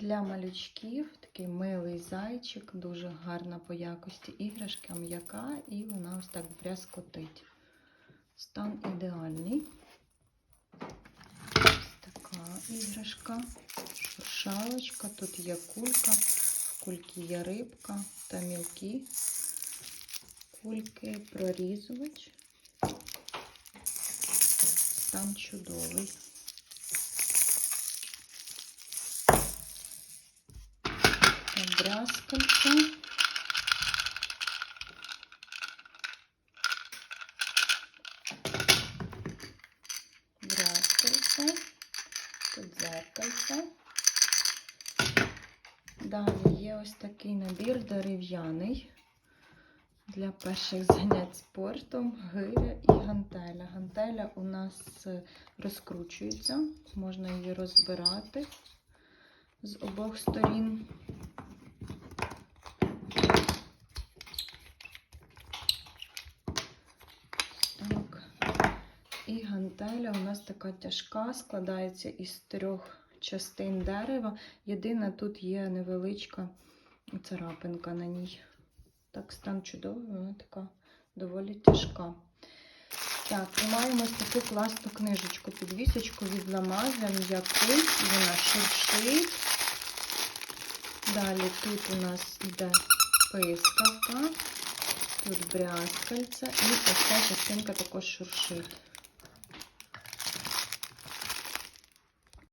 Для малючків такий милий зайчик, дуже гарна по якості іграшка, м'яка, і вона ось так брязкотить. Стан ідеальний. Ось така іграшка, шуршалочка, тут є кулька, в кульки є рибка та мілкі кульки, прорізувач. Стан чудовий. Брязкальце. Брязкальце. Тут зеркальце. Далі є ось такий набір дерев'яний для перших занять спортом, гиря і гантеля. Гантеля у нас розкручується, можна її розбирати з обох сторін. Так. І гантеля у нас така тяжка, складається із трьох частин дерева. Єдина тут є невеличка царапинка на ній. Так, стан чудовий, вона така доволі тяжка. Так, і маємо ось таку класну книжечку, підвісочку від Ламаза, м'яку, вона шуршить. Далі тут у нас йде пискавка, тут брязкальце і ось ця частинка також шуршить.